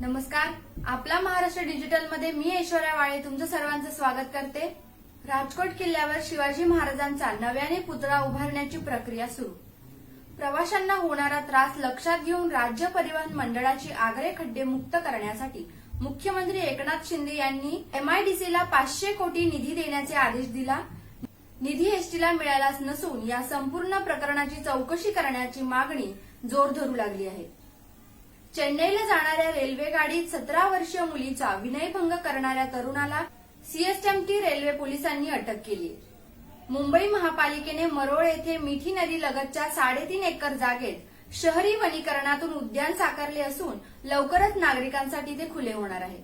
नमस्कार. आपला महाराष्ट्र डिजिटलमध्ये मी ऐश्वर्या वाळे तुमचं सर्वांचं स्वागत करते. राजकोट किल्ल्यावर शिवाजी महाराजांचा नव्याने पुतळा उभारण्याची प्रक्रिया सुरू. प्रवाशांना होणारा त्रास लक्षात घेऊन राज्य परिवहन मंडळाची आग्रे खड्डे मुक्त करण्यासाठी मुख्यमंत्री एकनाथ शिंदे यांनी एमआयडीसीला पाचशे कोटी निधी देण्याचे आदेश दिला. निधी एसटीला मिळालाच नसून या संपूर्ण प्रकरणाची चौकशी करण्याची मागणी जोर धरू लागली आहे. चेन्नईला जाणाऱ्या रेल्वे गाडीत सतरा वर्षीय मुलीचा विनयभंग करणाऱ्या तरुणाला सीएसएमटी रेल्वे पोलिसांनी अटक केली. मुंबई महापालिकेने मरोळ येथे मिठी नदी लगतच्या साडेतीन एकर जागेत शहरी वनीकरणातून उद्यान साकारले असून लवकरच नागरिकांसाठी ते खुले होणार आहे.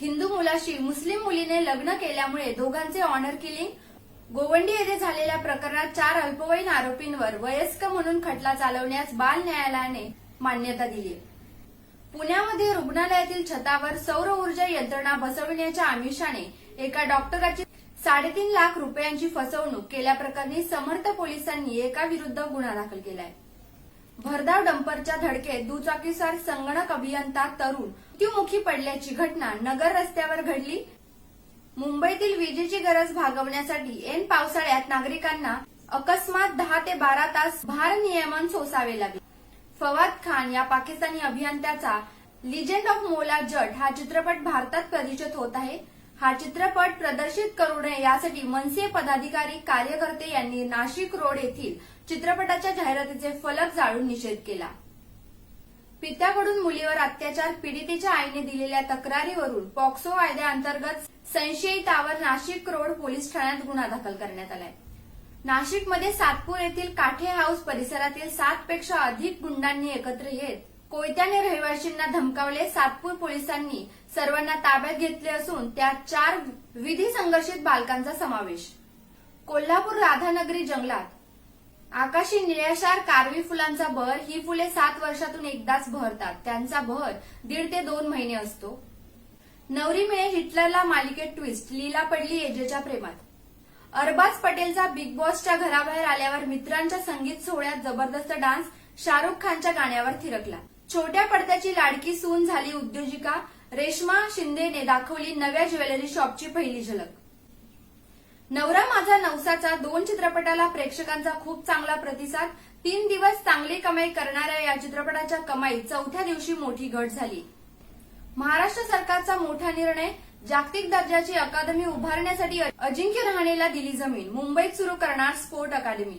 हिंदू मुलाशी मुस्लिम मुलीने लग्न केल्यामुळे दोघांचे ऑनर किलिंग गोवंडी येथे झालेल्या प्रकरणात चार अल्पवयीन आरोपींवर वयस्क म्हणून खटला चालवण्यास बाल न्यायालयाने मान्यता दिली पुण्यामध्ये रुग्णालयातील छतावर सौर ऊर्जा यंत्रणा बसविण्याच्या आमिषाने एका डॉक्टराची साडेतीन लाख रुपयांची फसवणूक केल्याप्रकरणी समर्थ पोलिसांनी एका विरुद्ध गुन्हा दाखल केलाय. भरधाव डंपरच्या धडकेत दुचाकीस्वार संगणक अभियंता तरुण मृत्यूमुखी पडल्याची घटना नगर रस्त्यावर घडली. मुंबईतील विजेची गरज भागवण्यासाठी ऐन पावसाळ्यात नागरिकांना अकस्मात दहा ते बारा तास भारनियमन सोसावे लागले. फवाद खान या पाकिस्तानी अभियंत्याचा लिजेंड ऑफ मोला जट हा चित्रपट भारतात प्रदर्शित होत आहे. हा चित्रपट प्रदर्शित करू नये यासाठी मनसे पदाधिकारी कार्यकर्ते यांनी नाशिक रोड येथील चित्रपटाच्या जाहिरातीचे फलक जाळून निषेध केला. पित्याकडून मुलीवर अत्याचार पीडितेच्या आईने दिलेल्या तक्रारीवरून पॉक्सो कायद्याअंतर्गत संशयितावर नाशिक रोड पोलीस ठाण्यात गुन्हा दाखल करण्यात आलाय. नाशिकमध्ये सातपूर येथील काठे हाऊस परिसरातील सात पेक्षा अधिक गुंडांनी एकत्र येत कोयत्याने रहिवाशींना धमकावले सातपूर पोलिसांनी. सर्वांना ताब्यात घेतले असून त्यात चार विधी संघर्षित बालकांचा समावेश. कोल्हापूर राधानगरी जंगलात. आकाशी निळ्याशार कारवी फुलांचा बहर ही फुले सात वर्षातून एकदाच बहरतात त्यांचा बहर दीड ते दोन महिने असतो. नवरी मिळे हिटलरला मालिकेत ट्विस्ट लीला पडली एजेच्या प्रेमात. अरबाज पटेलचा बिग बॉसच्या घराबाहेर आल्यावर मित्रांच्या संगीत सोहळ्यात जबरदस्त डान्स शाहरुख खानच्या गाण्यावर थिरकला. छोट्या पडद्याची लाडकी सून झाली उद्योजिका रेश्मा शिंदेने दाखवली नव्या ज्वेलरी शॉपची पहिली झलक. नवरा माझा नवसाचा दोन चित्रपटाला प्रेक्षकांचा खूप चांगला प्रतिसाद तीन दिवस चांगली कमाई करणाऱ्या या चित्रपटाच्या कमाईत चौथ्या दिवशी मोठी घट झाली. महाराष्ट्र सरकारचा मोठा निर्णय जागतिक दर्जाची अकादमी उभारण्यासाठी अजिंक्य रहाणेला दिली जमीन. मुंबईत सुरू करणार स्पोर्ट अकादमी.